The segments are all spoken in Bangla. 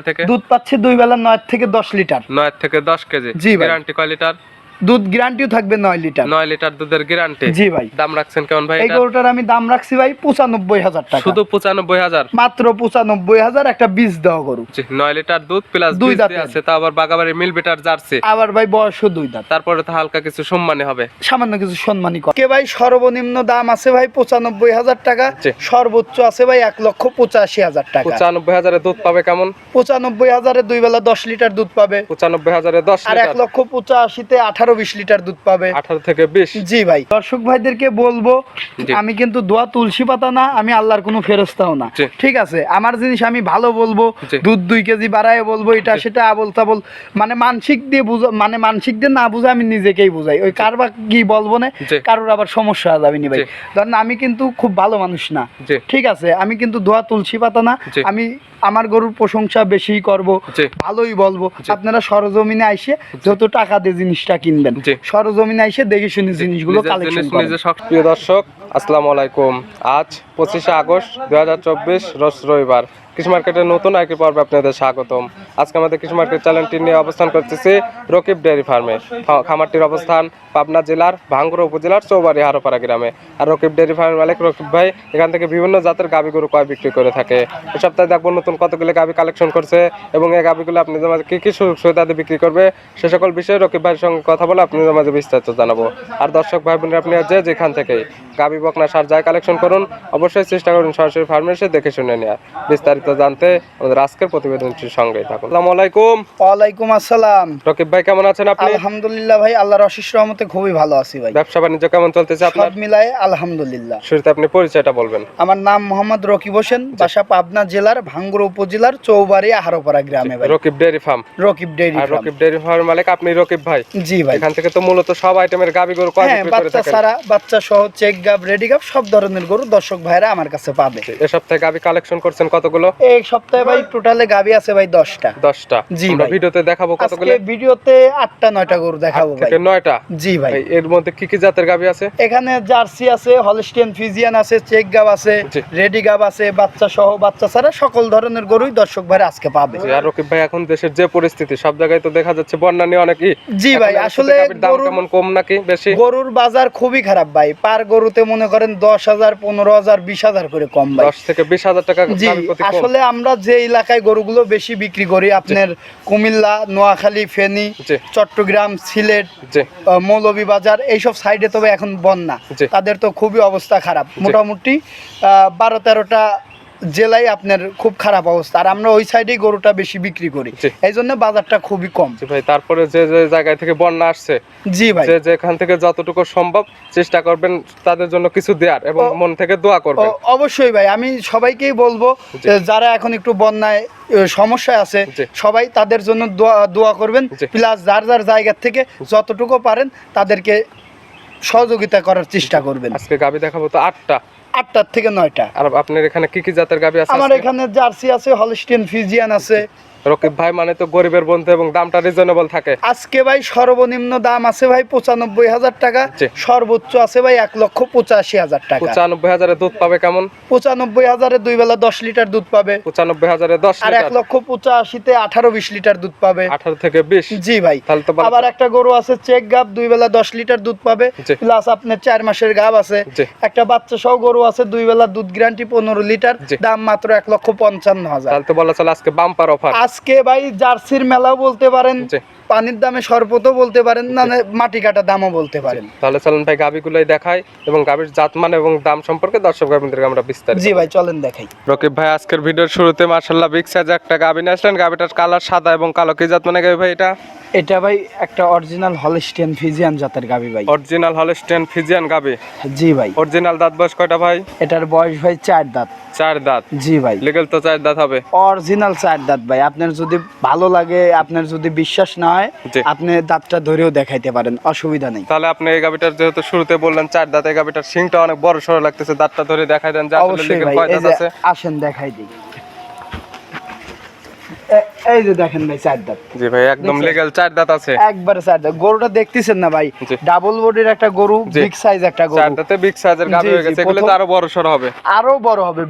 থেকে? দুধ পাচ্ছে দুই বেলা নয় থেকে দশ লিটার। নয় থেকে দশ কেজি। জি। গ্যারান্টি কয় লিটার? দুধ গ্যারান্টিও থাকবে নয় লিটার। নয় লিটার দুধের গ্যারান্টি জি ভাই। দাম রাখছেন কেমন ভাই এই গরুটার আমি দাম রাখছি ভাই পঁচানব্বই হাজার টাকা। শুধু পঁচানব্বই হাজার? মাত্র পঁচানব্বই হাজার একটা বীজ দেওয়া গরু। নয় লিটার দুধ প্লাস দুই দাঁতের। আছে তা আবার বাগাবাড়ি মিল বিটার জার্সি। আবার ভাই বয়সও দুই দাঁত তারপরে তো হালকা কিছু সম্মানী হবে। সামান্য কিছু সম্মানী কর। কে ভাই সর্বনিম্ন দাম আছে ভাই পঁচানব্বই হাজার টাকা। সর্বোচ্চ আছে ভাই এক লক্ষ পঁচাশি হাজার টাকা। পঁচানব্বই হাজারে দুধ পাবে কেমন? পঁচানব্বই হাজারে দুই বেলা দশ লিটার দুধ পাবে। পঁচানব্বই হাজারে দশ আর এক লক্ষ পঁচাশিতে আঠারো বিশ লিটার দুধ পাবে। আঠারো থেকে বিশ? জি ভাই। দর্শক ভাইদেরকে বলব আমি কিন্তু দোয়া তুলসী পাতা না আমি আল্লাহর কোনো ফেরস্তাও না। ঠিক আছে আমার জিনিস আমি ভালো বলব দুধ দুই কেজি বাড়ায় বলব এটা সেটা আবল তাবল মানে মানসিক দিয়ে বুঝা মানে মানসিক দিয়ে না বুঝে আমি নিজেকেই বুঝাই। ওই কার বা কি বলব না কারোর আবার সমস্যা যাবে নি ভাই। ধরেন আমি কিন্তু খুব ভালো মানুষ না। ঠিক আছে আমি কিন্তু দোয়া তুলসী পাতা না আমি আমার গরুর প্রশংসা বেশি করব ভালোই বলব। আপনারা সরজমিনে আইসে যত টাকা দিয়ে জিনিসটা কিনবেন জি। সরজমিনে এসে দেখে শুনে জিনিসগুলো কালেকশন। প্রিয় দর্শক আসসালামু আলাইকুম আজ পঁচিশে আগস্ট দু হাজার চব্বিশ রস রবিবার কৃষি মার্কেটের নতুন একটি পর্বে আপনাদের স্বাগতম। আজকে আমাদের কৃষি মার্কেট চ্যানেলটি নিয়ে অবস্থান করতেছি রকিব ডেয়ারি ফার্মে। খামারটির অবস্থান পাবনা জেলার ভাঙ্গুড়া উপজেলার চৌবাড়ি হারোপাড়া গ্রামে। আর রকিব ডেয়ারি ফার্মের মালিক রকিব ভাই এখান থেকে বিভিন্ন জাতের গাভী গরু কয় বিক্রি করে থাকে। এ সপ্তাহে দেখব নতুন কতগুলো গাভী কালেকশন করছে এবং এই গাভীগুলো আপনাদের মাঝে কী কী সুযোগ সুবিধাতে বিক্রি করবে সে সকল বিষয়ে রকিব ভাইয়ের সঙ্গে কথা বলে আপনাদের মাঝে বিস্তারিত জানাব। আর দর্শক ভাই বোনেরা, আপনি যে যেখান থেকেই গাভী বকনা সার যায় কালেকশন করুন, অবশ্যই চেষ্টা করুন সরাসরি ফার্মে এসে দেখে শুনে নেওয়ার। বিস্তারিত জানতে আমাদের আজকের প্রতিবেদনটির সঙ্গে থাকুন। আসসালামু আলাইকুম। ওয়ালাইকুম আসসালাম। রকিব ভাই কেমন আছেন আপনি? আলহামদুলিল্লাহ ভাই আল্লাহর অশেষ রহমতে খুবই ভালো আছি ভাই। ব্যবসা বাণিজ্য কেমন চলতেছে আপনার? সব মিলায়ে আলহামদুলিল্লাহ। শুরুতে আপনি পরিচয়টা বলবেন। আমার নাম মোহাম্মদ রকিব হোসেন বাসা পাবনা জেলার ভাঙ্গুড়া উপজেলার চৌবাড়ি আহারোপাড়া গ্রামে ভাই। Rakib dairy farm. Rakib dairy আর রকিব ডেয়ারি ফার্মের মালিক আপনি রকিব ভাই। জি ভাই। এখান থেকে তো মূলত সব আইটেমের গাবি গরু কয় হ্যাঁ বিক্রি করে বাচ্চা থাকেন? ছাড়া বাচ্চা সহ চেক গাব রেডি গাব সব ধরনের গরু দর্শক ভাইরা আমার কাছে পাবে। এ সপ্তাহে গাভী কালেকশন করছেন কতগুলো? এই সপ্তাহে ভাই টোটালে গাবি আছে ভাই দশটা। দশটা। জি আমরা ভিডিওতে দেখাবো কতগুলো? আজকে ভিডিওতে আটটা নয়টা গরু দেখাবো ভাই থেকে নয়টা? জি ভাই। ভাই, এর মধ্যে কি কি জাতের গাভী আছে? এখানে জার্সি আছে হলস্টিয়ান ফিজিয়ান আছে চেক গাব আছে রেডি গাব আছে বাচ্চা সহ বাচ্চা ছাড়া সকল ধরনের গরুই দর্শক ভাইরা আজকে পাবে। আর রকিব ভাই এখন দেশের যে পরিস্থিতি সব জায়গায় তো দেখা যাচ্ছে বন্যা নিয়ে অনেকই। জি ভাই আসলে দাম কেমন কম নাকি বেশি? গরুর বাজার খুবই খারাপ ভাই। পার গরুতে মনে করেন দশ হাজার পনেরো হাজার বিশ হাজার করে কম ভাই। দশ থেকে বিশ হাজার টাকা জি। আসলে আমরা যে এলাকায় গরুগুলো বেশি বিক্রি করি আপনার কুমিল্লা নোয়াখালী ফেনী চট্টগ্রাম সিলেট মৌলভীবাজার এইসব সাইডে তবে এখন বন্যা। তাদের তো খুবই অবস্থা খারাপ। মোটামুটি বারো তেরোটা জেলায় আপনার খুব খারাপ অবস্থা। আর আমরা ওই সাইডেই গরুটা বেশি বিক্রি করি। এই জন্য বাজারটা খুবই কম। ভাই তারপরে যে যে জায়গায় থেকে বন্যা আসছে জি ভাই। যে যেখান থেকে যতটুকু সম্ভব চেষ্টা করবেন তাদের জন্য কিছু দেওয়ার এবং মন থেকে দোয়া করবেন। অবশ্যই ভাই আমি সবাইকেই বলব যারা এখন একটু বন্যায় এ, সমস্যায় আছে সবাই তাদের জন্য দোয়া দোয়া করবেন। প্লাস যার যার জায়গা থেকে যতটুকু পারেন তাদেরকে সহযোগিতা করার চেষ্টা করবেন। আজকে গাভী দেখাবো তো আটটা। আটটার থেকে নয়টা। আর আপনার এখানে কি কি জাতের গাভী আছে আমার এখানে জার্সি আছে হলস্টিয়ান ফিজিয়ান আছে। রকিব ভাই মানে তো গরিবের বন্ধু এবং দামটা রিজনেবল থাকে। আজকে ভাই সর্বনিম্ন দাম আছে ভাই পঁচানব্বই হাজার টাকা সর্বোচ্চ আছে ভাই এক লক্ষ পঁচাশি হাজার টাকা। পঁচানব্বই হাজারে দুধ পাবে কেমন? পঁচানব্বই হাজারে দুই বেলা দশ লিটার দুধ পাবে। পঁচানব্বই হাজারে দশ আর এক লক্ষ পঁচাশিতে আঠারো বিশ লিটার দুধ পাবে। আঠারো থেকে বিশ? জি ভাই। তাহলে তো আবার একটা গরু আছে চেক গাব দুই বেলা দশ লিটার দুধ পাবে। প্লাস আপনার চার মাসের গাব আছে। একটা বাচ্চা সহ গরু আছে দুই বেলা দুধ গ্যারান্টি পনেরো লিটার। দাম মাত্র এক লক্ষ পঞ্চান্ন হাজার। তাহলে তো বলা চলে আজকে বাম্পার অফার আজকে ভাই জার্সির মেলাও বলতে পারেন। পানির দামে শরবতও বলতে পারেন না না মাটি কাটা দামও বলতে পারেন। তাহলে চলেন ভাই গাভিগুলোই দেখাই এবং গাভির জাতমান এবং দাম সম্পর্কে দর্শক ভাইদেরকে আমরা বিস্তারিত জি ভাই চলেন দেখাই। রকিব ভাই আজকের ভিডিওর শুরুতে মার্শাল্লাহ বিগ সাইজ একটা গাভি নিয়ে আসলেন। গাভিটার কালার সাদা এবং কালো কি জাত মানে গাভি ভাই এটা? এটা ভাই একটা অরিজিনাল হলস্টিয়ান ফিজিয়ান জাতের গাবি ভাই। অরিজিনাল হলস্টেন ফিজিয়ান গাভি জি ভাই। অরিজিনাল দাঁত বয়স কয়টা ভাই? এটার বয়স ভাই চার দাঁত। চার দাঁত? জি ভাই। লিগেল তো চার দাঁত হবে। অরিজিনাল চার দাঁত ভাই। আপনার যদি ভালো লাগে আপনার যদি বিশ্বাস না হয়। আপনি দাঁতটা ধরেও দেখাইতে পারেন অসুবিধা নেই। তাহলে আপনি এই গাবিটার যেহেতু শুরুতে বললেন চার দাঁত এই গাবিটার সিংটা অনেক বড় সরো লাগতেছে দাঁতটা ধরে দেখাই দেন যে আসলে লিগেল কয় দাঁত আছে। আসেন দেখাই দিই। এই যে দেখেন ভাই চার দাঁত। জি ভাই একদম লিগ্যাল চার দাঁত আছে। একবারে চার দাঁত। গরুটা দেখতেছেন না ভাই? ডাবল বডির একটা গরু বিগ সাইজ একটা চার দাঁতে বিগ সাইজের জি, হয়ে গেছে এগুলো তো আরও বড় সড় হবে। আরও বড় হবে।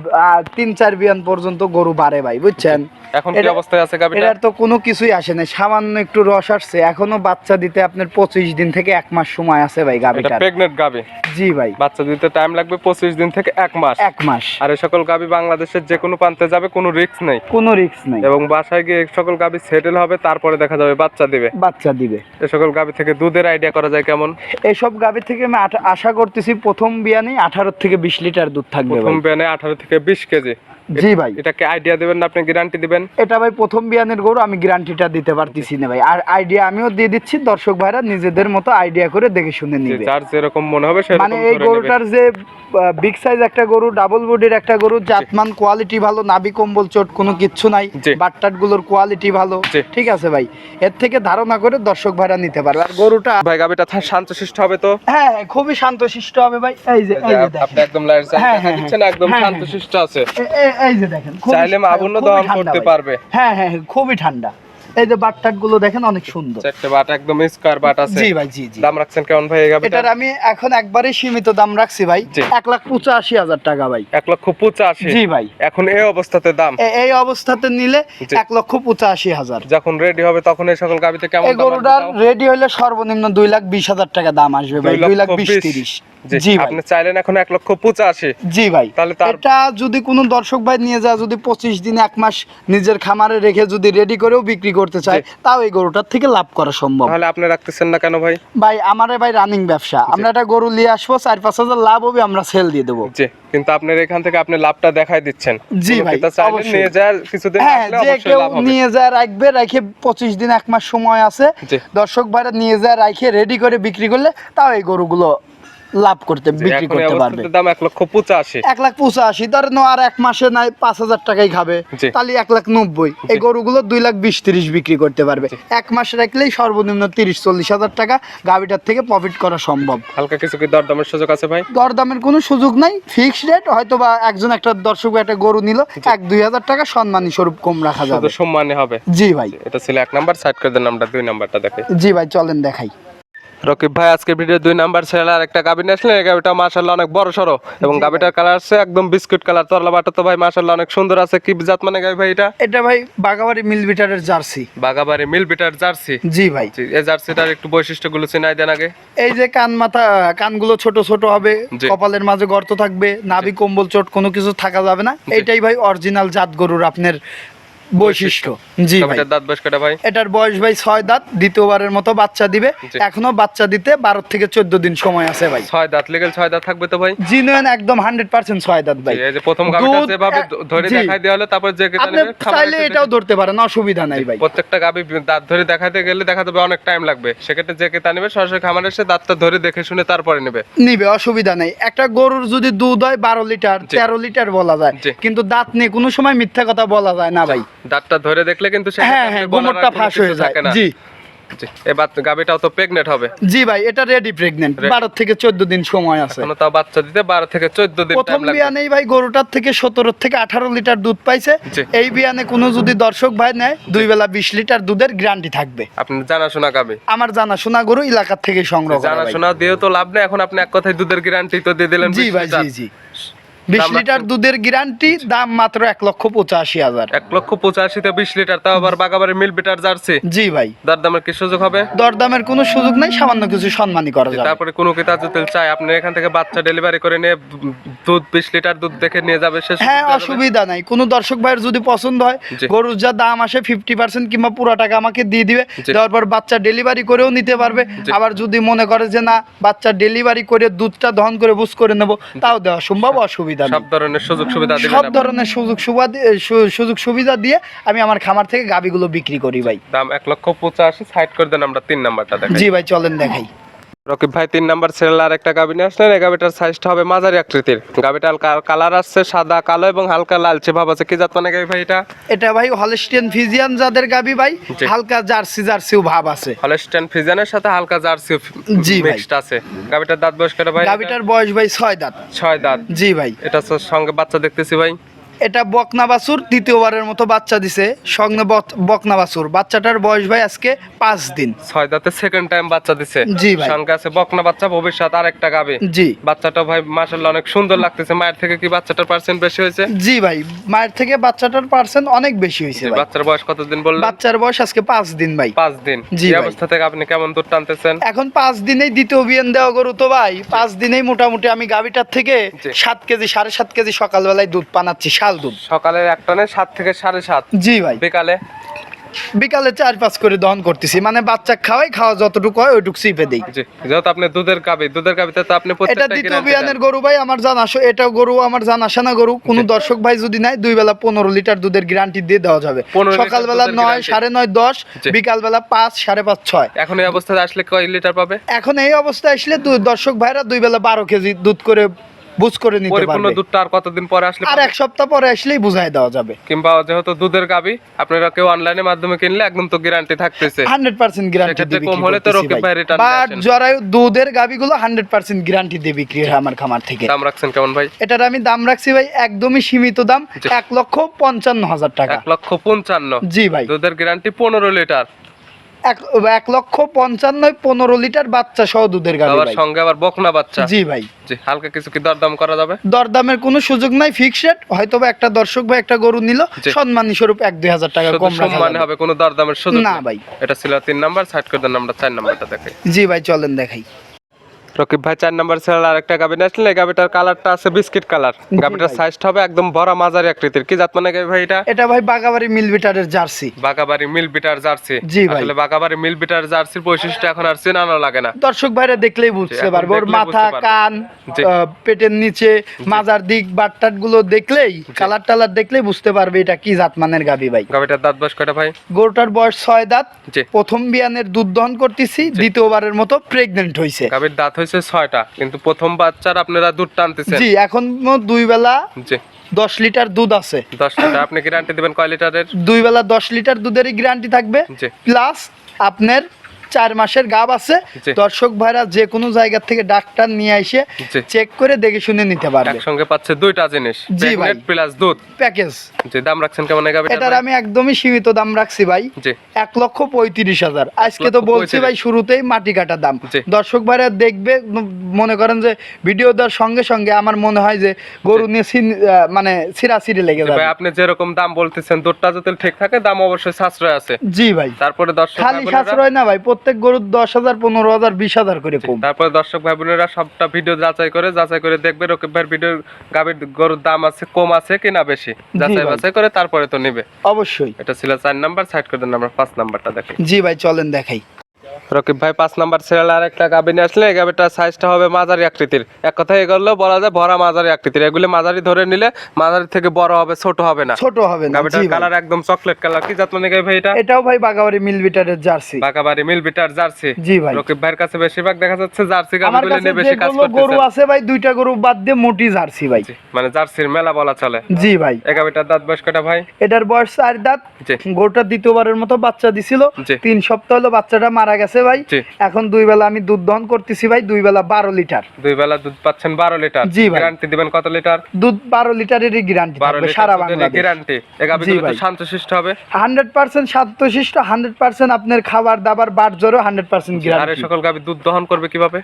তিন চার বিয়ান পর্যন্ত গরু বাড়ে ভাই বুঝছেন? এখন কি অবস্থায় আছে এটার তো কোনো কিছুই আসে না সামান্য একটু রস আসছে। এখনও বাচ্চা দিতে আপনার পঁচিশ দিন থেকে এক মাস সময় আছে ভাই এটা গাভিটার। প্রেগনেন্ট গাভি। জি ভাই। বাচ্চা দিতে টাইম লাগবে পঁচিশ দিন থেকে এক মাস। এক মাস। আর এই সকল গাভি বাংলাদেশের যে কোনো প্রান্তে যাবে কোনো রিস্ক নেই। কোনো রিস্ক নেই। এবং বাসায় গিয়ে সকল গাভী সেটেল হবে তারপরে দেখা যাবে বাচ্চা দিবে। বাচ্চা দিবে। এই সকল গাভী থেকে দুধের আইডিয়া করা যায় কেমন? এসব গাভী থেকে আমি আশা করতেছি প্রথম বিয়ানে আঠারো থেকে বিশ লিটার দুধ থাকবে প্রথম বিয়ানে আঠারো থেকে বিশ কেজি। জি ভাই। এটাকে আইডিয়া দিবেন না আপনি গ্যারান্টি দিবেন। এটা ভাই প্রথম বিয়ানের গরু আমি গ্যারান্টিটা দিতে পারতেছি না ভাই। আর আইডিয়া আমিও দিয়ে দিচ্ছি দর্শক ভাইরা নিজেদের মতো আইডিয়া করে দেখে শুনে নিবে। যার যেরকম মনে হবে সেরকম মানে এই গরুটার যে বিগ সাইজ একটা গরু ডাবল বডির একটা গরু জাতমান কোয়ালিটি ভালো নাবি কম্বল চোট কোনো কিচ্ছু নাই। বাট্টাটগুলোর কোয়ালিটি ভালো। ঠিক আছে ভাই? এর থেকে ধারণা করে দর্শক ভাইরা নিতে পারবে। আর গরুটা ভাই শান্তশিষ্ট হবে তো? হ্যাঁ হ্যাঁ, খুবই শান্তশিষ্ট হবে ভাই। এই যে আপনি একদম লাইট হ্যাঁ, হ্যাঁ, একদম হ্যাঁ। শান্তশিষ্ট আছে। এই যে দেখেন চাইলে মাবুন্ন দহন করতে পারবে। হ্যাঁ হ্যাঁ হ্যাঁ, খুবই ঠান্ডা। এই যে বাট্টাটগুলো দেখেন অনেক সুন্দর। চারটে বাট একদম স্কোয়ার বাট আছে। জি ভাই জি জি। দাম রাখছেন কেমন ভাই গাভিটা এটার আমি এখন একবারে সীমিত দাম রাখছি ভাই। এক লাখ পঁচাশি হাজার টাকা ভাই। এক লক্ষ পঁচাশি? জি ভাই। এখন এই অবস্থাতে দাম? এই অবস্থাতে নিলে এক লক্ষ পঁচাশি হাজার। যখন রেডি হবে তখন এই সকল গাভিতে কেমন এই গরুটার রেডি হলে সর্বনিম্ন দুই লাখ বিশ হাজার টাকা দাম আসবে ভাই দুই লাখ বিশ তিরিশ। জি আপনি চাইলেন এখন এক লক্ষ পঁচাশি। জি ভাই। তাহলে এটা যদি কোনো দর্শক ভাই নিয়ে যায় যদি পঁচিশ দিন এক মাস নিজের খামারে রেখে যদি রেডি করেও বিক্রি করতে চায় তাও এই গরুটার থেকে লাভ করা সম্ভব। তাহলে আপনি রাখতেছেন না কেন ভাই? ভাই আমারে ভাই রানিং ব্যবসা। আমরা একটা গরু নিয়ে আসব চার পাঁচ হাজার লাভ হবে আমরা সেল দিয়ে দেবো। জি কিন্তু আপনার এখান থেকে আপনি লাভটা দেখাই দিচ্ছেন। জি ভাই, নিয়ে যায় কিছুদিন হ্যাঁ যে কেউ লাভ নিয়ে যায় রাখবে রেখে পঁচিশ দিন এক মাস সময় আছে। দর্শক ভাইরা নিয়ে যায় রাখে রেডি করে বিক্রি করলে তাও এই গরুগুলো লাভ করতে বিক্রি করতে পারবে। দাম এক লক্ষ পঁচাশি। এক লাখ পঁচাশি ধরেন আর এক মাসে নাই পাঁচ হাজার টাকাই খাবে। তাহলে এক লাখ নব্বই। এই গরুগুলো দুই লাখ বিশ তিরিশ বিক্রি করতে পারবে। এক মাস রাখলেই সর্বনিম্ন তিরিশ চল্লিশ হাজার টাকা গাভিটার থেকে প্রফিট করা সম্ভব। হালকা কিছু কি দরদামের সুযোগ আছে ভাই? দরদামের কোনো সুযোগ নাই। ফিক্সড রেট হয়তো বা একজন একটা দর্শক একটা গরু নিল এক দুই হাজার টাকা সম্মানী স্বরূপ কম রাখা যাবে। সম্মানে হবে। জি ভাই। এটা ছিল এক নাম্বার সাইড করে দেন আমরা দুই নাম্বারটা দেখে। জি ভাই চলেন দেখাই। রকিব ভাই আজকের ভিডিও দুই নাম্বার ছেলে আর একটা গাবি নিয়ে আসলেন। এই গাবিটা মাশাল্লাহ অনেক বড় সড়ো। এবং গাবিটার কালার আছে একদম বিস্কুট কালার তরলা বাটা তো ভাই মাশাল্লাহ অনেক সুন্দর আছে। কি জাত মানে গাবি ভাই এটা? এটা ভাই বাগাবাড়ি মিল বিটারের jersey. Bagabari mill bitter jersey? জি ভাই। এই জার্সিটার একটু বৈশিষ্ট্যগুলো চিনাই দেন আগে। এই যে কান মাথা কানগুলো ছোট ছোট হবে। কপালের মাঝে গর্ত থাকবে নাভি কম্বল চোট কোনো কিছু থাকা যাবে না। এটাই ভাই অরিজিনাল জাত গরুর আপনার বৈশিষ্ট্য। জি দাঁত বয়স কটা ভাই? এটার বয়স ভাই ছয় দাঁত দ্বিতীয়বারের মতো বাচ্চা দিবে। এখনও বাচ্চা দিতে বারো থেকে চোদ্দ দিন সময় আছে ভাই। ছয় দাঁত লেগেল ছয় দাঁত থাকবে তো ভাই? জিনুয়েন একদম হান্ড্রেড পার্সেন্ট ছয় দাঁত ভাই। এই যে প্রথম যেভাবে ধরে দেখাই দেওয়া হলো তারপর যে আপনি চাইলে এটাও ধরতে পারেন অসুবিধা নাই ভাই। প্রত্যেকটা গাবি দাঁত ধরে দেখাতে গেলে দেখা যাবে অনেক টাইম লাগবে। সেক্ষেত্রে যে কেতা নেবে সরাসরি খামারে এসে দাঁতটা ধরে দেখে শুনে তারপরে নেবে। নিবে অসুবিধা নেই। একটা গরুর যদি দুধ হয় বারো লিটার। তেরো লিটার বলা যায়। কিন্তু দাঁত নিয়ে কোনো সময় মিথ্যা কথা বলা যায় না ভাই। দাঁতটা ধরে দেখলে কিন্তু হ্যাঁ হ্যাঁ গোমরটা ফাঁস হয়ে যায়। জি। এবার গাবিটাও তো প্রেগনেন্ট হবে। জি ভাই এটা রেডি প্রেগনেন্ট Ready। বারো থেকে চোদ্দ দিন সময় আছে। এখনও তাও বাচ্চা দিতে বারো থেকে চোদ্দ দিন প্রথম বিয়ানেই ভাই গরুটার থেকে সতেরো থেকে আঠারো লিটার দুধ পাইছে। এই বিয়ানে কোনো যদি দর্শক ভাই নেয় দুই বেলা বিশ লিটার দুধের গ্যারান্টি থাকবে। আপনি জানাশোনা গাবি আমার জানাশোনা গরু এলাকার থেকে সংগ্রহ করা জানাশোনা দিয়েও তো লাভ নেই এখন আপনি এক কথায় দুধের গ্যারান্টি তো দিয়ে দিলেন জি ভাই জি জি। বিশ লিটার দুধের গ্যারান্টি দাম মাত্র এক লক্ষ পঁচাশি হাজার। এক লক্ষ পঁচাশিতে বিশ লিটার তাও আবার বাগাবাড়ি মিল বিটার জার্সি। জি ভাই। দরদামের কি সুযোগ হবে? দরদামের কোনো সুযোগ নাই সামান্য কিছু সম্মানই করা যাবে। তারপরে কোনো ক্রেতা যদি চায় আপনি এখান থেকে বাচ্চা ডেলিভারি করে নিয়ে দুধ বিশ লিটার দুধ দেখে নিয়ে যাবে সে হ্যাঁ অসুবিধা নাই। কোনো দর্শক ভাইয়ের যদি পছন্দ হয় গরুর যা দাম আসে ফিফটি পার্সেন্ট কিংবা পুরো টাকা আমাকে দিয়ে দিবে জি। দেওয়ার পর বাচ্চা ডেলিভারি করেও নিতে পারবে। আবার যদি মনে করে যে না বাচ্চা ডেলিভারি করে দুধটা দহন করে বুঝ করে নেব তাও দেওয়া সম্ভব অসুবিধা নেই সব ধরনের সুযোগ সুবিধা সব ধরনের সুযোগ সুবিধা সুযোগ সুবিধা দিয়ে আমি আমার খামার থেকে গাবিগুলো বিক্রি করি ভাই। দাম এক লক্ষ পঁচাশি সাইড করে দেন আমরা তিন নাম্বারটা দেখাই। জি ভাই চলেন দেখাই। রকিব ভাই তিন নাম্বার সিরিয়াল আর একটা গাবি নিয়ে আসলেন। এই গাবিটার সাইজটা হবে মাঝারি আকৃতির। গাবিটার কালার আসছে সাদা কালো এবং হালকা লালচে ভাব আছে কি জাত মানে গাবি ভাই এটা? এটা ভাই হলস্টিয়ান ফিজিয়ান যাদের গাবি ভাই হালকা জার্সি জার্সিও ভাব আছে। হলস্টেন ফিজানের সাথে হালকা জার্সি জি ভাই। মিক্সড আছে। গাবিটার দাঁত বয়স কটা ভাই? গাবিটার বয়স ভাই ছয় দাঁত। ছয় দাঁত। জি ভাই। এটা তো সঙ্গে বাচ্চা দেখতেছি ভাই। এটা বকনা বাছুর দ্বিতীয়বারের মতো বাচ্চা দিছে সঙ্গে বক- বকনা বাছুর। বাচ্চাটার বয়স ভাই আজকে পাঁচ দিন। ছয় দাঁতে সেকেন্ড টাইম বাচ্চা দিছে। জি ভাই। সঙ্গে আছে বকনা বাচ্চা ভবিষ্যৎ আর একটা গাবে। জি। বাচ্চাটা ভাই মাশাআল্লাহ অনেক সুন্দর লাগতেছে। মায়ের থেকে কি বাচ্চাটার পার্সেন্ট বেশি হয়েছে? জি ভাই মায়ের থেকে বাচ্চাটার পার্সেন্ট অনেক বেশি হয়েছে বাচ্চার বয়স কতদিন বললেন? বাচ্চার বয়স আজকে পাঁচ দিন ভাই। পাঁচ দিন। জি এই অবস্থা থেকে আপনি কেমন দুধ টানতেছেন? এখন পাঁচ দিনেই দ্বিতীয় বিয়ান দেওয়া গরু তো ভাই। পাঁচ দিনেই মোটামুটি আমি গাভিটার থেকে সাত কেজি সাড়ে সাত কেজি সকালবেলায় দুধ পানাচ্ছি। শাল দুধ সকালের এক টানে সাত থেকে সাড়ে সাত। জি ভাই। বিকালে? বিকালে চার পাঁচ করে দহন করতেছি। মানে বাচ্চা খাওয়াই খাওয়া যতটুকু হয় ওইটুকু চিপে দিই। যেহেতু আপনি দুধের গাবি দুধের গাবিতে তো আপনি এটা দ্বিতীয় বিয়ানের গরু ভাই আমার জানা এটাও গরু আমার জানা শোনা গরু। কোনো দর্শক ভাই যদি নাই দুই বেলা পনেরো লিটার দুধের গ্যারান্টি দিয়ে দেওয়া যাবে। 15 লিটার সকালবেলা নয় সাড়ে নয় দশ বিকালবেলা পাঁচ সাড়ে পাঁচ ছয়। এখন এই অবস্থায় আসলে কয় লিটার পাবে? এখন এই অবস্থায় আসলে দর্শক ভাইরা দুই বেলা বারো কেজি দুধ করে বুঝ করে নিতে পরিপূর্ণ দুধটা আর কতদিন পরে আসলে আর এক সপ্তাহ পরে আসলেই বুঝাই দেওয়া যাবে। কিংবা যেহেতু দুধের গাবি আপনারা কেউ অনলাইনের মাধ্যমে কিনলে একদম তো গ্যারান্টি থাকতেছে। হান্ড্রেড পার্সেন্ট গ্যারান্টি সেক্ষেত্রে দিয়ে কম বিক্রি হলে তো করতেছি রকিব ভাই। ভাই বাট জরায়ু দুধের গাবিগুলো হান্ড্রেড পার্সেন্ট গ্যারান্টি দিয়ে বিক্রি হয় আমার খামার থেকে। দাম রাখছেন কেমন ভাই? এটার আমি দাম রাখছি ভাই একদমই সীমিত দাম এক লক্ষ পঞ্চান্ন হাজার টাকা। এক লক্ষ পঞ্চান্ন। জি ভাই। দুধের গ্যারান্টি পনেরো লিটার। এক লক্ষ পঞ্চান্ন পনেরো লিটার বাচ্চা সহ দুধের গাড়ি আবার সঙ্গে আবার বকনা বাচ্চা? জি ভাই। জি হালকা কিছু কি দরদাম করা যাবে? দরদামের কোনো সুযোগ নাই ফিক্সড হয়তো বা একটা দর্শক ভাই একটা গরু নিল। সম্মানী স্বরূপ এক দুই হাজার টাকা কম সম্মানে হবে কোনো দরদামের সুযোগ না ভাই। এটা ছিল তিন নাম্বার সাইড করে দেন আমরা চার নাম্বারটা দেখাই। জি ভাই চলেন দেখাই। রকিব ভাই চার নাম্বার ছেড়ে আরেকটা গাবি নিয়ে আসলেন এই গাবিটার কালারটা আছে বিস্কিট কালার। গাবিটার সাইজটা হবে একদম ভরা মাঝারি আকৃতির। কি জাত মানে গাবি ভাই এটা? এটা ভাই বাগাবাড়ি মিল বিটারের jersey. Bagabari mill bitter jersey. জি ভাই। আসলে বাগাবাড়ি মিল বিটার জার্সির বৈশিষ্ট্য এখন আর চেনানো লাগে না। দর্শক ভাইরা দেখলেই বুঝতে পারবে। ওর মাথা কান পেটের নিচে মাজার দিক বাটটাটগুলো দেখলেই কালার টালার দেখলেই বুঝতে পারবে এটা কি জাত মানের গাবি ভাই। গাবিটার দাঁত বয়স কয়টা ভাই? গরুটার বয়স ছয় দাঁত। প্রথম বিয়ানের দুধ দহন করতেছি দ্বিতীয়বারের মতো প্রেগনেন্ট হয়েছে গাবির দাঁত হয়েছে ছয়টা কিন্তু প্রথম বাচ্চার আপনারা দুধ টানতেছেন। জি এখন দুই বেলা জি। দশ লিটার দুধ আছে। দশ লিটার আপনি গ্যারান্টি দিবেন কয় লিটারের? দুই বেলা দশ লিটার দুধেরই গ্যারান্টি থাকবে। জি। প্লাস আপনার চার মাসের গাব আছে। দর্শক ভাইরা যে কোনো জায়গা থেকে ডাক্তার নিয়ে এসে জি। চেক করে দেখে শুনে নিতে পারবে। একসঙ্গে পাচ্ছে দুইটা জিনিস জি ভাই। প্লাস দুধ। প্যাকেজ। যে দাম রাখছেন কেমন গাবিটার এটার আমি একদমই সীমিত দাম রাখছি ভাই। জি। এক লক্ষ পঁয়ত্রিশ হাজার। আজকে তো বলছি ভাই শুরুতেই মাটি কাটা দাম। দর্শক ভাইরা দেখবে মনে করেন যে ভিডিও দেওয়ার সঙ্গে সঙ্গে আমার মনে হয় যে গরু নিয়ে মানে সিরাসিরি লেগে যাবে। ভাই আপনি যেরকম দাম বলতেছেন দুধটা যদি ঠিক থাকে দাম অবশ্যই সাশ্রয় আছে। জি ভাই। তারপরে দর্শক খালি সাশ্রয় না ভাই প্রত্যেক গরুর দশ হাজার পনেরো হাজার বিশ হাজার করে কম। তারপরে দর্শক ভাই বোনেরা সবটা ভিডিও যাচাই করে যাচাই করে দেখবে রকিব ভাইয়ের ভিডিও গাভীর গরুর দাম আছে কম আছে কিনা বেশি? যাচাই বাছাই করে তারপরে তো নিবে। অবশ্যই। এটা ছিল চার নাম্বার সাইড করে দেন আমরা পাঁচ নাম্বারটা দেখি। জি ভাই চলেন দেখাই। রকিব ভাই পাঁচ নাম্বার সিরিয়াল আর একটা গাবি নিয়ে আসলে এই গাবিটার সাইজটা হবে মাঝারি আকৃতির। এক কথায় এগুলো বলা যায় ভরা মাঝারি আকৃতির। এগুলি মাঝারি ধরে নিলে মাঝারি থেকে বড় হবে ছোট হবে না। ছোট হবে না গাবিটার কালার একদম চকলেট কালার কি জাত মানে ভাই এটা? এটাও ভাই বাগাবাড়ি মিল বিটারের জার্সি বাঁকাবাড়ি মিল বিটার জার্সি জি ভাই। রকিব ভাইয়ের কাছে বেশিরভাগ দেখা যাচ্ছে জার্সি কাছে নিয়ে বেশি কাজ যেগুলো গরু আছে ভাই দুইটা গরু বাদ দিয়ে মোটি জার্সি ভাই। মানে জার্সির মেলা বলা চলে। জি ভাই। এই গাবিটার দাঁত বয়স কয়টা ভাই? এটার বয়স চার দাঁত। গরুটা দ্বিতীয়বারের মতো বাচ্চা দিছিল। তিন সপ্তাহ হলো বাচ্চাটা মারা গেছে। ভাই। এখন দুই বেলা আমি দুধ দহন করতেছি ভাই দুই বেলা বারো লিটার। দুই বেলা দুধ পাচ্ছেন বারো লিটার। জি ভাই। গ্যারান্টি দিবেন কত লিটার? দুধ বারো লিটারেরই গ্যারান্টি থাকবে সারা বাংলাদেশ। গ্যারান্টি। জি ভাই। শান্তশিষ্ট হবে। হান্ড্রেড পার্সেন্ট শান্তশিষ্ট হান্ড্রেড পার্সেন্ট আপনার খাবার দাবার বাট জোরও হান্ড্রেড পার্সেন্ট গ্যারান্টি সকল গাবি দুধ দহন করবে কীভাবে?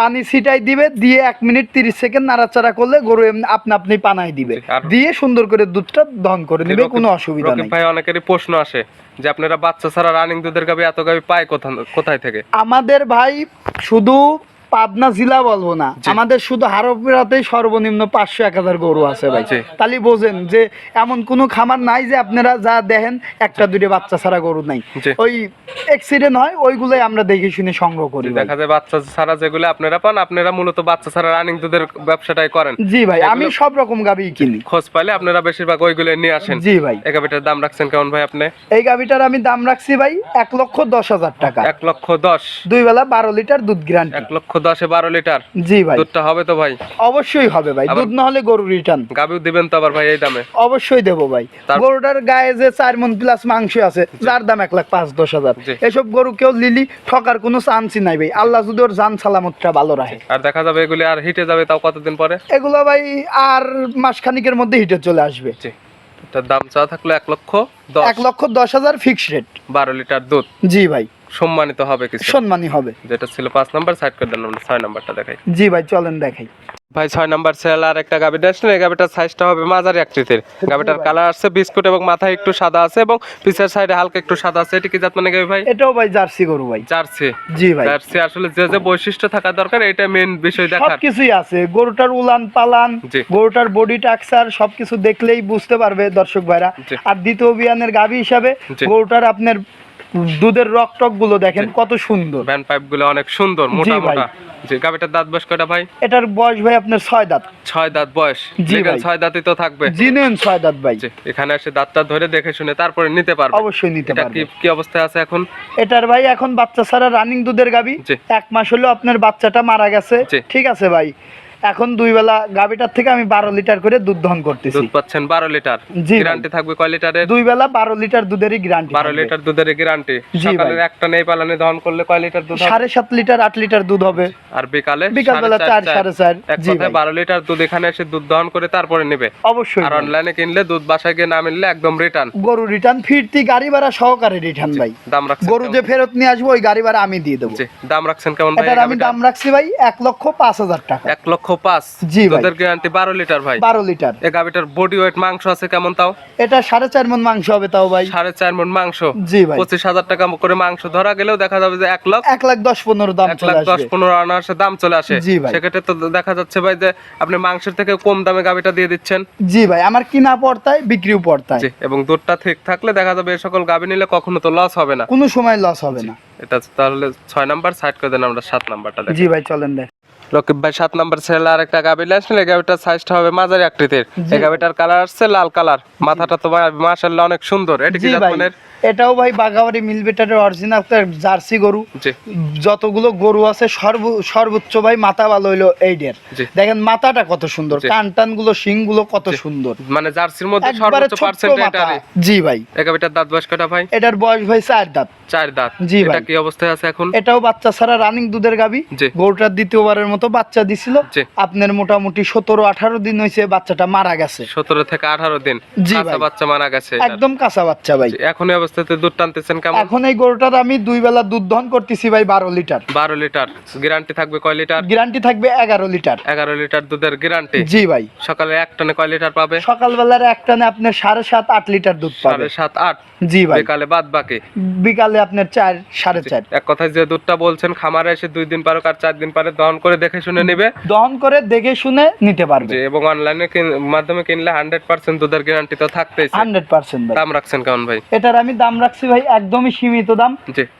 পানি ছিটাই দিবে দিয়ে এক মিনিট তিরিশ সেকেন্ড নাড়াচাড়া করলে গরু এমনি আপনা আপনি পানাই দিবে। দিয়ে সুন্দর করে দুধটা দহন করে নেবে কোনো অসুবিধা নেই। ভাই অনেকেরই প্রশ্ন আসে যে আপনারা বাচ্চা ছাড়া রানিং দুধের গাবি এত গাবি পায় কোথা কোথায় থেকে? আমাদের ভাই শুধু পাবনা জেলা বলব না। আমাদের শুধু হারোপিরাতেই সর্বনিম্ন পাঁচশো এক হাজার গরু আছে ভাই। তাহলে বোঝেন যে এমন কোনো খামার নাই যে আপনারা যা দেখেন একটা দুটো বাচ্চা ছাড়া গরু নাই। ওই অ্যাক্সিডেন্ট হয় ওইগুলোই আমরা দেখে শুনে সংগ্রহ করি দেখা যায় বাচ্চা ছাড়া যেগুলো আপনারা পান আপনারা মূলত বাচ্চা ছাড়া রানিং দুধের ব্যবসাটাই করেন। জি ভাই আমি সব রকম গাবি কিনি। খোঁজ পাইলে আপনারা বেশিরভাগ ওইগুলো নিয়ে আসেন। জি ভাই। এই গাবিটার দাম রাখছেন কেমন ভাই আপনি? এই গাবিটার আমি দাম রাখছি ভাই এক লক্ষ দশ হাজার টাকা। এক লক্ষ দশ। দুই বেলা বারো লিটার দুধ গ্যারান্টি এক লক্ষ দশে বারো লিটার? জি ভাই। দুধটা হবে তো ভাই? অবশ্যই হবে ভাই। দুধ না হলে গরু রিটার্ন গাবিও দিবেন তো আবার ভাই এই দামে? অবশ্যই দেবো ভাই। গরুটার গায়ে যে চার মন প্লাস মাংস আছে যার দাম এক লাখ পাঁচ দশ হাজার। এসব গরু কেউ লিলি ঠকার কোনো চান্সই নাই ভাই। আল্লাহ যদি ওর জান সালামতটা ভালো রাখে। আর দেখা যাবে এগুলি আর হিটে যাবে তাও কতদিন পরে? এগুলো ভাই আর মাসখানিকের মধ্যে হিটে চলে আসবে। এটার দাম চাওয়া থাকল এক লক্ষ এক লক্ষ দশ হাজার ফিক্স রেট বারো লিটার দুধ। জি ভাই। সম্মানিত হবে কিছু। সম্মানী হবে। যেটা ছিল পাঁচ নাম্বার সাইড করে দেন আমরা ছয় নাম্বারটা দেখাই। জি ভাই চলেন দেখাই। ভাই ছয় নাম্বার সেল আর একটা গাভি আসলে এই গাভিটার সাইজটা হবে মাঝারি আকৃতির। গাভিটার কালার আসছে বিস্কুট এবং মাথায় একটু সাদা আছে এবং পিছের সাইডে হালকা একটু সাদা আছে। এটি কি জাত মানে গাভি ভাই? এটাও ভাই জার্সি গরু ভাই। জার্সি। জি ভাই। জার্সি আসলে যে যে বৈশিষ্ট্য থাকা দরকার এটা মেন বিষয় দেখার। কিছুই আছে। গরুটার উলান পালান গরুটার বডি টাক্সার সবকিছু দেখলেই বুঝতে পারবে দর্শক ভাইরা। আর দ্বিতীয় বিয়ানের গাভী হিসাবে গরুটার আপনার দুধের রক টকগুলো দেখেন কত সুন্দর। ভ্যান পাইপগুলো অনেক সুন্দর মোটা মোটা। জি গাভিটার দাঁত বয়স কয়টা ভাই? এটার বয়স ভাই আপনার ছয় দাঁত। ছয় দাঁত বয়স। জি ভাই। ছয় দাঁতই তো থাকবে। জিনেন ছয় দাঁত ভাই। জি এখানে এসে দাঁতটা ধরে দেখে শুনে তারপরে নিতে পারবে। অবশ্যই নিতে পারবে কি কি অবস্থায় আছে এখন? এটার ভাই এখন বাচ্চা ছাড়া রানিং দুধের গাবি এক মাস হলো আপনার বাচ্চাটা মারা গেছে। জি। ঠিক আছে ভাই। এখন দুই বেলা গাবিটার থেকে আমি বারো লিটার করে দুধ দহন করতেছি। দুধ পাচ্ছেন বারো লিটার। জি গ্যারান্টি থাকবে কয় লিটারের? দুই বেলা বারো লিটার দুধেরই গ্যারান্টি বারো লিটার দুধের গ্যারান্টি জি সকালের একটা নেই পালানে দহন করলে কয় লিটার দুধ হবে? সাড়ে সাত লিটার আট লিটার দুধ হবে। আর বিকালে বিকালবেলা সাড়ে চার, সাড়ে চার। জি বারো লিটার দুধ এখানে এসে দুধ দহন করে তারপরে নেবে। অবশ্যই আর অনলাইনে কিনলে দুধ বাসায় গিয়ে না মিললে একদম রিটার্ন গরু রিটার্ন ফিরতি গাড়ি ভাড়া সহকারে রিটার্ন ভাই। দাম রাখছেন গরু যে ফেরত নিয়ে আসব ওই গাড়ি ভাড়া আমি দিয়ে দেবো। দাম রাখছেন কেমন ভাই আমি দাম রাখছি ভাই এক লক্ষ পাঁচ হাজার টাকা। এক লক্ষ জি। দুধের গ্যারান্টি বারো লিটার ভাই। বারো লিটার। এই গাভিটার বডি ওয়েট মাংস আছে কেমন তাও? এটা মাংস হবে তাও ভাই। মাংস। জি ভাই। পঁচিশ হাজার টাকা করে মাংস ধরা গেলেও দেখা যাবে যে এক লাখ। এক লাখ দাম এক চলে লাখ দাম চলে আসে। জি ভাই। সেক্ষেত্রে তো দেখা যাচ্ছে ভাই যে আপনি মাংসের থেকে কম দামে গাভিটা দিয়ে দিচ্ছেন। জি ভাই আমার কিনা পড়তায় বিক্রিও পড়তায় জি এবং দুধটা ঠিক থাকলে দেখা যাবে এই সকল গাভি নিলে কখনো তো লস হবে না। কোনো সময় লস হবে না। এটা তাহলে ছয় নাম্বার সাইড করে দেন আমরা সাত নাম্বারটা দেখি জি ভাই চলেন দেখ। রকিব ভাই সাত নাম্বার ছেলে আর একটা গাভি আসলে এই গাভিটার সাইজটা হবে মাঝারি আকৃতির। এই গাভীটার কালার আসছে লাল কালার মাথাটা তোমার মাসাল্লাহ মাশাআল্লাহ অনেক সুন্দর। এটা কি জি জাত ভাই। মানের? এটাও ভাই বাঘাবাড়ি মিল বেটারের অরিজিনাল জার্সি গরু। যতগুলো গরু আছে সর্ব সর্বোচ্চ ভাই মাথা ভালো হইল এইডের। দেখেন মাথাটা কত সুন্দর। কান টানগুলো শিংগুলো কত সুন্দর। মানে জার্সির মধ্যে সর্বোচ্চ পার্সেন্ট এটারই জি ভাই। এই গাভিটার দাঁত বয়স কয়টা ভাই? এটার বয়স ভাই চার দাঁত। চার দাঁত। জি এটা ভাই। কি অবস্থায় আছে এখন? এটাও বাচ্চা ছাড়া রানিং দুধের গাবি। গরুটার দ্বিতীয়বারের মতো বাচ্চা দিছিল। আপনার মোটামুটি সতেরো আঠারো দিন হয়েছে বাচ্চাটা মারা গেছে। সতেরো থেকে আঠারো দিন। জি বাচ্চা মারা গেছে একদম কাঁচা বাচ্চা ভাই। এখন অবস্থাতে দুধ টানতেছেন কেমন? এখন এই গরুটার আমি দুই বেলা দুধ দহন করতেছি ভাই বারো লিটার। বারো লিটার। গ্যারান্টি থাকবে কয় লিটার? গ্যারান্টি থাকবে এগারো লিটার। এগারো লিটার দুধের গ্যারান্টি? জি ভাই। সকালে এক টানে কয় লিটার পাবে? সকালবেলার একটানে আপনার সাড়ে সাত আট লিটার দুধ পাবে। সাড়ে সাত আট? জি ভাই। বিকালে বাদ বাকি? বিকালে আপনার চার সাড়ে চার। এক কথায় যে দুধটা বলছেন খামারে এসে দুই দিন পারো আর চার দিন পারে দহন করে দেখে শুনে নিবে। দহন করে দেখে শুনে নিতে পারবে। এবং অনলাইনে মাধ্যমে কিনলে হান্ড্রেড পার্সেন্ট দুধের গ্যারান্টি তো থাকতেই হান্ড্রেড পার্সেন্ট দাম রাখছেন কেমন ভাই? এটার আমি দাম রাখছি ভাই একদমই সীমিত দাম।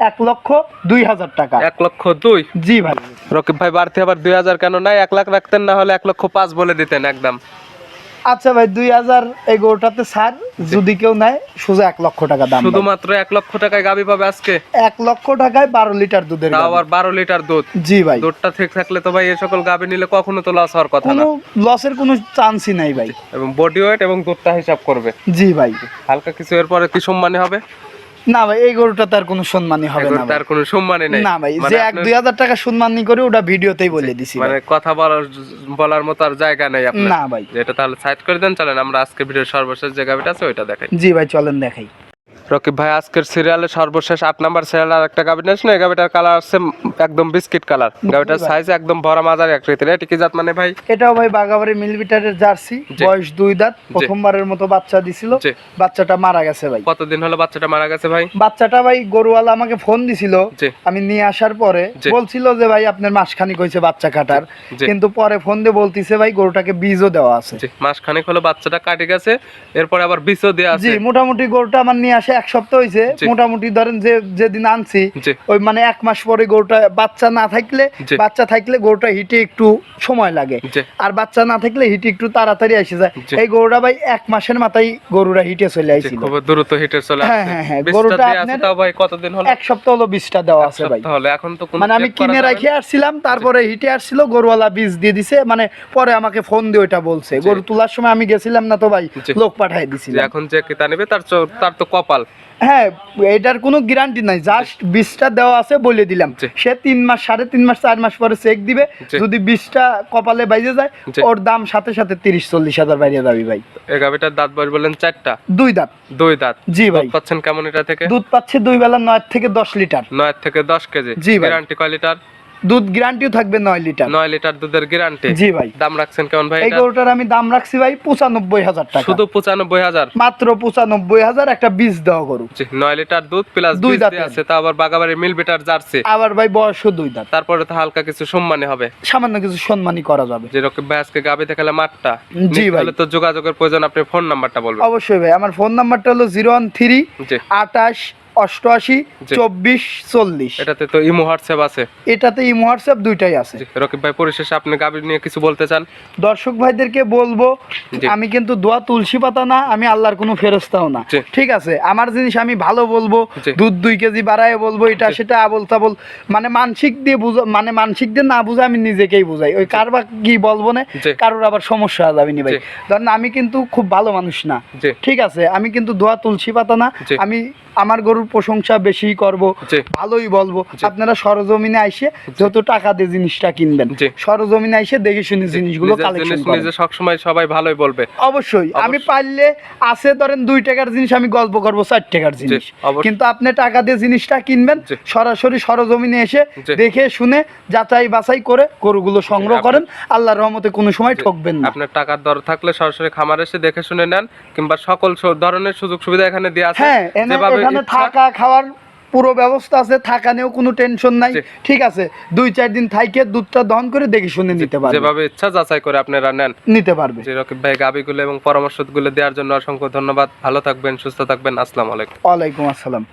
এক লক্ষ দুই হাজার টাকা। এক লক্ষ দুই? জি ভাই। রকিব ভাই বাড়তি আবার দুই হাজার কেন নাই? এক লাখ রাখতেন না হলে এক লক্ষ পাঁচ বলে দিতেন একদম। আচ্ছা ভাই দুই হাজার এই গরুটাতে ছাড় যদি কেউ নেয় সোজা এক লক্ষ টাকা দাম শুধুমাত্র এক লক্ষ টাকায় গাবি পাবে আজকে? এক লক্ষ টাকায় বারো লিটার দুধের আবার বারো লিটার দুধ? জি ভাই। দুধটা ঠিক থাকলে তো ভাই এ সকল গাবি নিলে কখনো তো লস হওয়ার কথা না। লসের কোনো চান্সই নাই ভাই। এবং বডি ওয়েট এবং দুধটা হিসাব করবে। জি ভাই। হালকা কিছু এরপরে কি সম্মানী হবে? না ভাই এই গরুটা তার কোনো সম্মানই হবে না তার কোনো সম্মানই নেই। না ভাই মানে যে এক দুই হাজার টাকা সম্মানই করে ওটা ভিডিওতেই বলে দিছি মানে কথা বলার বলার মতো আর জায়গা নেই আপনার। না ভাই। যেটা তাহলে সাইড করে দেন চলেন আমরা আজকে ভিডিওর সর্বশেষ যে গাবিটা আছে ওইটা দেখাই। জি ভাই চলেন দেখাই। রকিব ভাই আজকের সিরিয়ালে সর্বশেষ আট নাম্বার সিরিয়াল আর একটা গাবি নিয়েছেন এই গাবিটার কালার আছে একদম বিস্কিট কালার গাবিটার ভাই। সাইজ একদম ভরা মাঝারি আকৃতির। এটা কি জাত মানে ভাই? এটাও ভাই বাগাবাড়ি মিলবিটারের জার্সি। জি। বয়স দুই দাঁত। প্রথমবারের মতো বাচ্চা দিছিল। বাচ্চাটা মারা গেছে ভাই। কতদিন হলো বাচ্চাটা মারা গেছে ভাই? বাচ্চাটা ভাই গরুওয়ালা আমাকে ফোন দিছিল। আমি নিয়ে আসার পরে বলছিল যে ভাই আপনার মাসখানিক হয়েছে বাচ্চা কাটার। কিন্তু পরে ফোন দিয়ে বলতিছে ভাই গরুটাকে বীজও দেওয়া আছে। জি মাস খানেক হলো বাচ্চাটা কাটে গেছে। এরপরে আবার বিষও দেওয়া জি আছে। মোটামুটি গরুটা আমার নিয়ে আসে এক সপ্তাহ হয়েছে মোটামুটি ধরেন যে যেদিন আনছি ওই মানে এক মাস পরে গরুটা বাচ্চা না থাকলে বাচ্চা থাকলে গরুটা হিটে একটু সময় লাগে। আর বাচ্চা না থাকলে হিট একটু তাড়াতাড়ি এসে যায়। এই গরুটা ভাই এক মাসের মাথায় গরুরা হিটে চলে আইছিল। দ্রুত হিটে চলে হ্যাঁ, হ্যাঁ, হ্যাঁ, গরুটা আপনার- ভাই কতদিন হলো? এক সপ্তাহ হলো বীজটা দেওয়া আছে ভাই। সপ্তাহ হলো। এখন তো মানে আমি কিনে? রেখে আসছিলাম তারপরে হিটে আসছিল গরুওয়ালা বীজ দিয়ে দিছে। মানে পরে আমাকে ফোন দিয়ে ওইটা বলছে। গরু তোলার সময় আমি গেছিলাম না তো ভাই লোক পাঠাই যে দিছিলাম এখন যে ক্রেতা নেবে তার তার তো কপাল। হ্যাঁ এটার কোনো গ্যারান্টি নাই জাস্ট বীজটা দেওয়া আছে বলে দিলাম। সে তিন মাস সাড়ে তিন মাস চার মাস পরে চেক দিবে। যদি বীজটা কপালে বাইজে যায় ওর দাম সাথে সাথে তিরিশ চল্লিশ হাজার বাইরে যাবি ভাই। এই গাভিটার দাঁত বয়স বললেন চারটা? দুই দাঁত। দুই দাঁত। জি ভাই। পাচ্ছেন কেমন এটা থেকে? দুধ পাচ্ছে দুই বেলা নয় থেকে দশ লিটার। নয় থেকে দশ কেজি। জি। গ্যারান্টি কয় লিটার? দুধ গ্যারান্টিও থাকবে নয় লিটার। নয় লিটার দুধের গ্যারান্টি জি ভাই। দাম রাখছেন কেমন ভাই এই গরুটার আমি দাম রাখছি ভাই পঁচানব্বই হাজার টাকা। শুধু পঁচানব্বই হাজার? মাত্র পঁচানব্বই হাজার একটা বীজ গরু। লিটার দুধ প্লাস দুই দাঁতের। আছে তা আবার বাগাবাড়ি মিল বিটার জার্সি। আবার ভাই বয়সও দুই দাঁত। তারপরে তো হালকা কিছু সম্মানী হবে। সামান্য কিছু সম্মানই করা যাবে। যেরকম ভাই আজকে গাবি দেখালে মাঠটা। জি ভাই। তাহলে তো যোগাযোগের প্রয়োজন আপনি ফোন নাম্বারটা বলবেন। অবশ্যই ভাই আমার ফোন নাম্বারটা হলো জিরো ওয়ান থ্রি জি। আটাশ অষ্টআশি চব্বিশ চল্লিশ। এটাতে তো ইমো হোয়াটসঅ্যাপ আছে। এটাতে ইমো হোয়াটসঅ্যাপ দুইটাই আছে। রকিব ভাই পরিশেষে আপনি গাবি নিয়ে কিছু বলতে চান? দর্শক ভাইদেরকে বলব আমি কিন্তু দোয়া তুলসী পাতা না আমি আল্লাহর কোনো ফেরস্তাও না। ঠিক আছে আমার জিনিস আমি ভালো বলব দুধ দুই কেজি বাড়ায় বলব এটা সেটা আবল তাবল মানে মানসিক দিয়ে বুঝা মানে মানসিক দিয়ে না বুঝে আমি নিজেকেই বুঝাই। ওই কার বা কি বলব না কারোর আবার সমস্যা যাবে নি ভাই ধরেন আমি কিন্তু খুব ভালো মানুষ না। ঠিক আছে আমি কিন্তু দোয়া তুলসী পাতা না আমি আমার গরুর প্রশংসা বেশি করব ভালোই বলব। আপনারা সরজমিনে আইসে যত টাকা দিয়ে জিনিসটা কিনবেন সরজমিনে আইসে দেখে শুনে জিনিসগুলো কালেকশন করেন। সবসময় সবাই ভালোই বলবে। অবশ্যই আমি। পারলে আছে ধরেন দুই টাকার জিনিস আমি গল্প করব চার টাকার জিনিস। কিন্তু আপনি টাকা দিয়ে জিনিসটা কিনবেন সরাসরি সরজমিনে এসে দেখে শুনে যাচাই বাছাই করে গরুগুলো সংগ্রহ করেন আল্লাহর রহমতে কোনো সময়। ঠকবেন না। আপনার টাকার দর থাকলে সরাসরি খামার এসে দেখে শুনে নেন কিংবা সকল ধরনের সুযোগ সুবিধা এখানে দেওয়া আছে। হ্যাঁ যেভাবে এখানে ইচ্ছা- থাকা খাওয়ার পুরো ব্যবস্থা আছে থাকা নিয়েও কোনো টেনশন নাই। ঠিক আছে দুই চার দিন থাইকে দুধটা দহন করে দেখে শুনে নিতে পারবে। যেভাবে ইচ্ছা যাচাই করে আপনারা নেন। নিতে পারবে। রকিব ভাই গাবিগুলো এবং পরামর্শগুলো দেওয়ার জন্য অসংখ্য ধন্যবাদ। ভালো থাকবেন সুস্থ থাকবেন। আসসালামু আলাইকুম। ওয়ালাইকুম আসসালাম।